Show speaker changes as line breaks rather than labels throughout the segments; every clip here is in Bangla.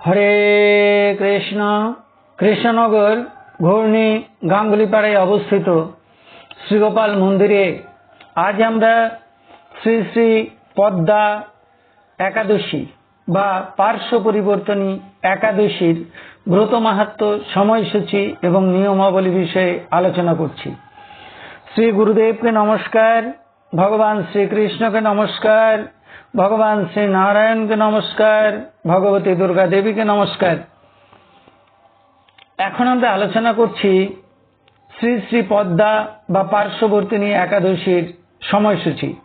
হরে কৃষ্ণ, কৃষ্ণনগর ঘূর্ণি গাঙ্গুলিপাড়ায় অবস্থিত শ্রীগোপাল মন্দিরে আজ আমরা শ্রী শ্রী পদ্মা একাদশী বা পার্শ্ব পরিবর্তনী একাদশীর ব্রত মাহাত্ম, সময়সূচি এবং নিয়মাবলী বিষয়ে আলোচনা করছি। শ্রী গুরুদেবকে নমস্কার, ভগবান শ্রীকৃষ্ণকে নমস্কার ভগবান শ্রী নারায়ণকে নমস্কার, ভগবতী দুর্গা দেবীকে নমস্কার। এখন আমরা আলোচনা করছি শ্রী শ্রী পদ্মা বা পার্শ্ববর্তিনী একাদশীর সময়সূচি।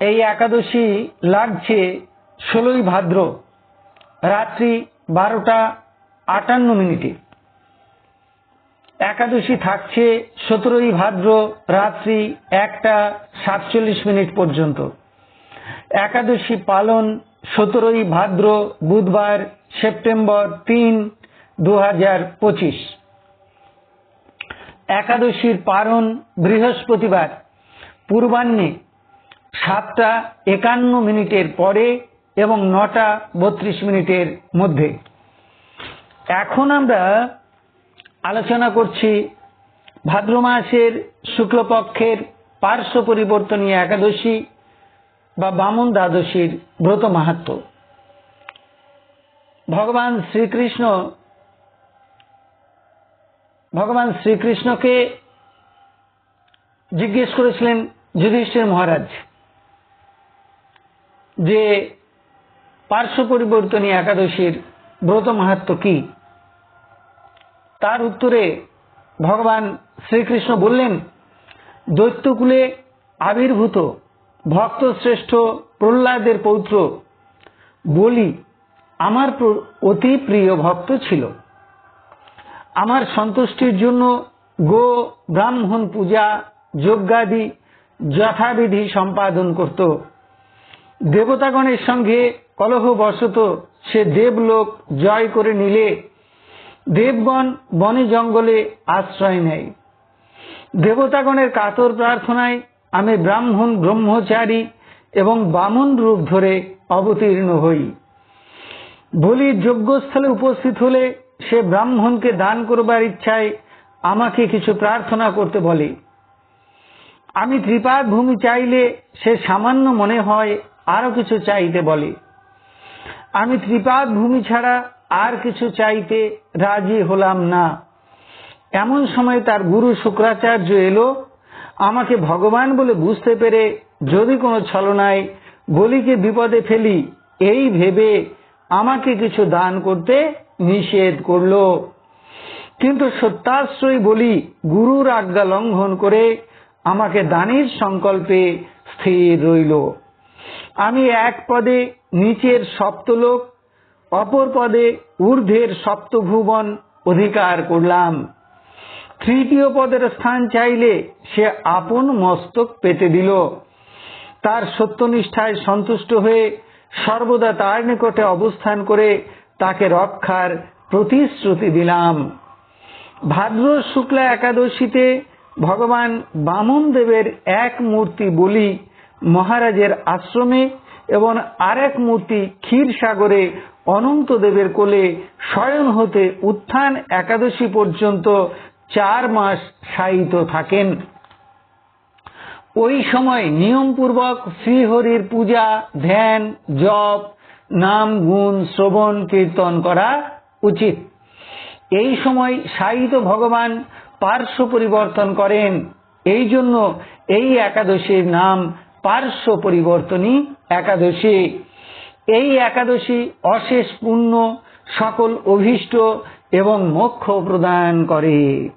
এই একাদশী লাগছে ষোলোই ভাদ্র, রাত্রি বারোটা আটান্ন মিনিটে। একাদশী থাকছে সতেরোই ভাদ্র, রাত্রি একটা সাতচল্লিশ মিনিট পর্যন্ত। একাদশী পালন সতেরোই ভাদ্র বুধবার, সেপ্টেম্বর তিন দু পঁচিশ। একাদশীর পারণ বৃহস্পতিবার, পূর্বাহ্নে সাতটা একান্ন মিনিটের পরে এবং নটা বত্রিশ মিনিটের মধ্যে। এখন আমরা আলোচনা করছি ভাদ্র মাসের শুক্লপক্ষের পার্শ্ব পরিবর্তনী একাদশী বা বামন দ্বাদশীর ব্রত মাহাত্ম। ভগবান শ্রীকৃষ্ণ, ভগবান শ্রীকৃষ্ণকে জিজ্ঞেস করেছিলেন যুধিষ্ঠির মহারাজ, যে পার্শ্ব পরিবর্তনী একাদশীর ব্রত মাহাত্ম কি? তার উত্তরে ভগবান শ্রীকৃষ্ণ বললেন, দৈত্যকুলে আবির্ভূত ভক্ত শ্রেষ্ঠ প্রহ্লাদের পৌত্র বলি, আমার অতি প্রিয় ভক্ত ছিল। আমার সন্তুষ্টির জন্য গো ব্রাহ্মণ পূজা যজ্ঞাদি যথাবিধি সম্পাদন করত। দেবতাগণের সঙ্গে কলহবশত সে দেবলোক জয় করে নিলে দেবগণ বনে জঙ্গলে আশ্রয় নেয়। দেবতাগণের কাতর প্রার্থনায় আমি ব্রাহ্মণ, ব্রহ্মচারী এবং বামন রূপ ধরে অবতীর্ণ হই। বলি যজ্ঞস্থলে উপস্থিত হলে সে ব্রাহ্মণকে দান করবার ইচ্ছায় আমাকে কিছু প্রার্থনা করতে বলে। আমি ত্রিপাদ ভূমি চাইলে সে সামান্য মনে হয় আরও কিছু চাইতে বলে। আমি ত্রিপাদ ভূমি ছাড়া আর কিছু চাইতে রাজি হলাম না। এমন সময় তার গুরু শুক্রাচার্য এলো আমাকে ভগবান বলে বুঝতে পেরে যদি কোনো ছলনায় বলিকে বিপদে ফেলি, এই ভেবে আমাকে কিছু দান করতে নিষেধ করল। কিন্তু সত্যাশ্রয় বলি গুরুর আজ্ঞা লঙ্ঘন করে আমাকে দানের সংকল্পে স্থির রইল। আমি এক পদে নিচের সপ্তলোক, অপর পদে ঊর্ধ্বের সপ্তভুবন অধিকার করলাম। তৃতীয় পদের স্থান চাইলে সে আপন মস্তক পেতে দিল। তার সত্যনিষ্ঠায় সন্তুষ্ট হয়ে সর্বদা তার নিকটে অবস্থান করে তাকে রক্ষার প্রতিশ্রুতি দিলাম। ভাদ্র শুক্লা একাদশীতে ভগবান বামন দেবের এক মূর্তি বলি মহারাজের আশ্রমে এবং আরেক মূর্তি ক্ষীর সাগরে অনন্ত দেবের কোলে শয়ন হতে উত্থান একাদশী পর্যন্ত চার মাস শায়িত থাকেন। ওই সময় নিয়মপূর্বক শ্রীহরির পূজা, ধ্যান, জপ, নাম, গুণ, শ্রবণ, কীর্তন করা উচিত। এই সময় শায়িত ভগবান পার্শ্ব পরিবর্তন করেন। এই জন্য এই একাদশীর নাম পার্শ্ব পরিবর্তনী একাদশী। এই একাদশী অশেষ পুণ্য, সকল অভীষ্ট এবং মোক্ষ প্রদান করে।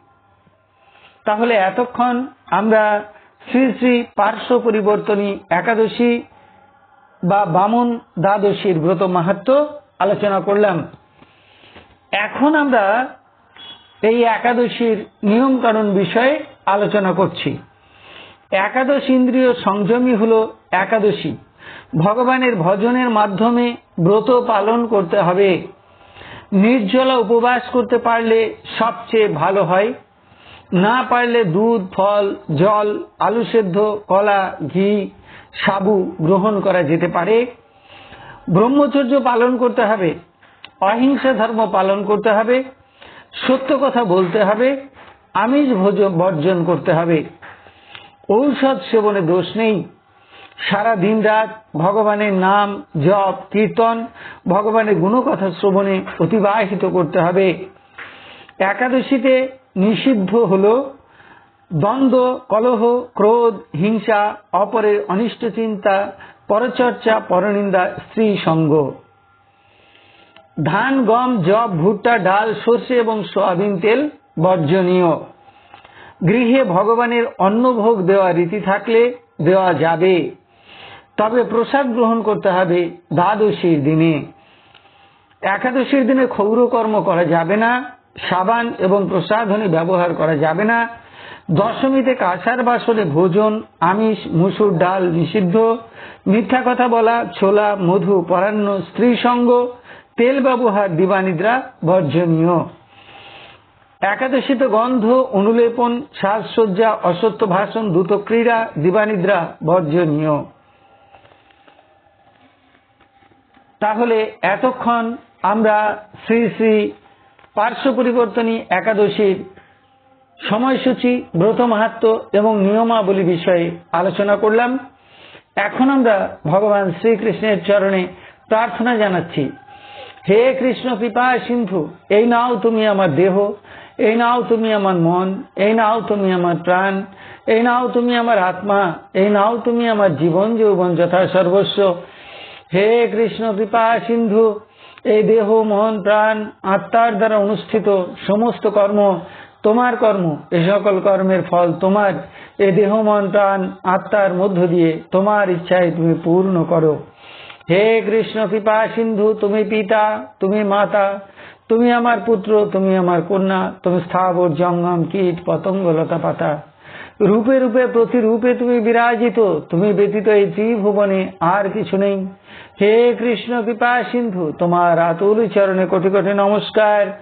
তাহলে এতক্ষণ আমরা শ্রী শ্রী পার্শ্ব পরিবর্তনী একাদশী বা বামন দ্বাদশীর ব্রত মাহাত্ম আলোচনা করলাম। এখন আমরা এই একাদশীর নিয়ম কানুন বিষয়ে আলোচনা করছি। একাদশ ইন্দ্রিয় সংযমী হল একাদশী। ভগবানের ভজনের মাধ্যমে ব্রত পালন করতে হবে। নির্জলা উপবাস করতে পারলে সবচেয়ে ভালো হয়। না পারলে দুধ, ফল, জল, আলু সেদ্ধ, কলা, ঘি, সাবু গ্রহণ করা যেতে পারে। ব্রহ্মচর্য পালন করতে হবে, অহিংসা ধর্ম পালন করতে হবে, সত্য কথা বলতে হবে, আমিষ ভোজন বর্জন করতে হবে। ঔষধ সেবনে দোষ নেই। সারা দিন রাত ভগবানের নাম জপ, কীর্তন, ভগবানের গুণকথা শ্রবণে অতিবাহিত করতে হবে। একাদশীতে নিষিদ্ধ হল দ্বন্দ্ব, কলহ, ক্রোধ, হিংসা, অপরের অনিষ্ট চিন্তা, পরচর্চা, পরনিন্দা, স্ত্রী সঙ্গ। ধান, গম জব ভুট্টা, ডাল, সর্ষে এবং সয়াবিন তেল বর্জনীয়। গৃহে ভগবানের অন্নভোগ দেওয়া রীতি থাকলে দেওয়া যাবে। তবে প্রসাদ গ্রহণ করতে হবে দ্বাদশীর দিনে। একাদশীর দিনে ক্ষৌরকর্ম করা যাবে না, সাবান এবং প্রসাধনী ব্যবহার করা যাবে না। দশমীতে কাঁসার বাসনে ভোজন, আমিষ, মুসুর ডাল নিষিদ্ধ। মিথ্যা কথা বলা, ছোলা, মধু, পরান্ন, স্ত্রী সঙ্গ, তেল ব্যবহার, দিবানিদ্রা বর্জনীয়। একাদশীতে গন্ধ, অনুলেপন, সাজসজ্জা অসত্য ভাষণ, দ্রুত ক্রীড়া, দিবানিদ্রা বর্জনীয়। তাহলে এতক্ষণ আমরা শ্রী শ্রী পার্শ্ব পরিবর্তনী একাদশীর সময়সূচি, ব্রত মাহাত্ম এবং নিয়মাবলী বিষয়ে আলোচনা করলাম। এখন আমরা ভগবান শ্রীকৃষ্ণের চরণে প্রার্থনা জানাচ্ছি। হে কৃষ্ণ কৃপা সিন্ধু, এই নাও তুমি আমার দেহ, এই নাও তুমি আমার মন, এই নাও তুমি আমার প্রাণ, এই নাও তুমি আমার আত্মা, এই নাও তুমি আমার জীবন, যৌবন যথা সর্বস্ব হে কৃষ্ণ কৃপা সিন্ধু, এই দেহ, মন, প্রাণ, আত্মার দ্বারা অনুষ্ঠিত সমস্ত কর্ম, তোমার কর্ম, এ সকল কর্মের ফল তোমার। এ দেহ, মন, প্রাণ, আত্মার মধ্য দিয়ে তোমার ইচ্ছায় তুমি পূর্ণ করো। হে কৃষ্ণ কৃপা সিন্ধু, তুমি পিতা, তুমি মাতা, তুমি আমার পুত্র, তুমি আমার কন্যা, তুমি স্থাবর, জঙ্গম, কীট, পতঙ্গ লতা পাতা রূপে রূপে, প্রতিরূপে তুমি বিরাজিত, তুমি ব্যতীত এই ত্রিভুবনে আর কিছু নেই। হে কৃষ্ণ, কৃপা সিন্ধু, তোমার আতুল চরণে কোটি কোটি নমস্কার।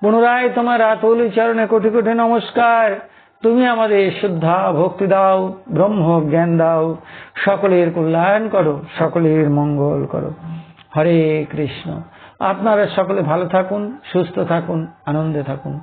পুনরায় তোমার আতুল চরণে কোটি কোটি নমস্কার। তুমি আমাদের শুদ্ধা ভক্তি দাও, ব্রহ্ম জ্ঞান দাও। সকলের কল্যাণ করো, সকলের মঙ্গল করো। হরে কৃষ্ণ। আপনারা সকলে ভালো থাকুন, সুস্থ থাকুন, আনন্দে থাকুন।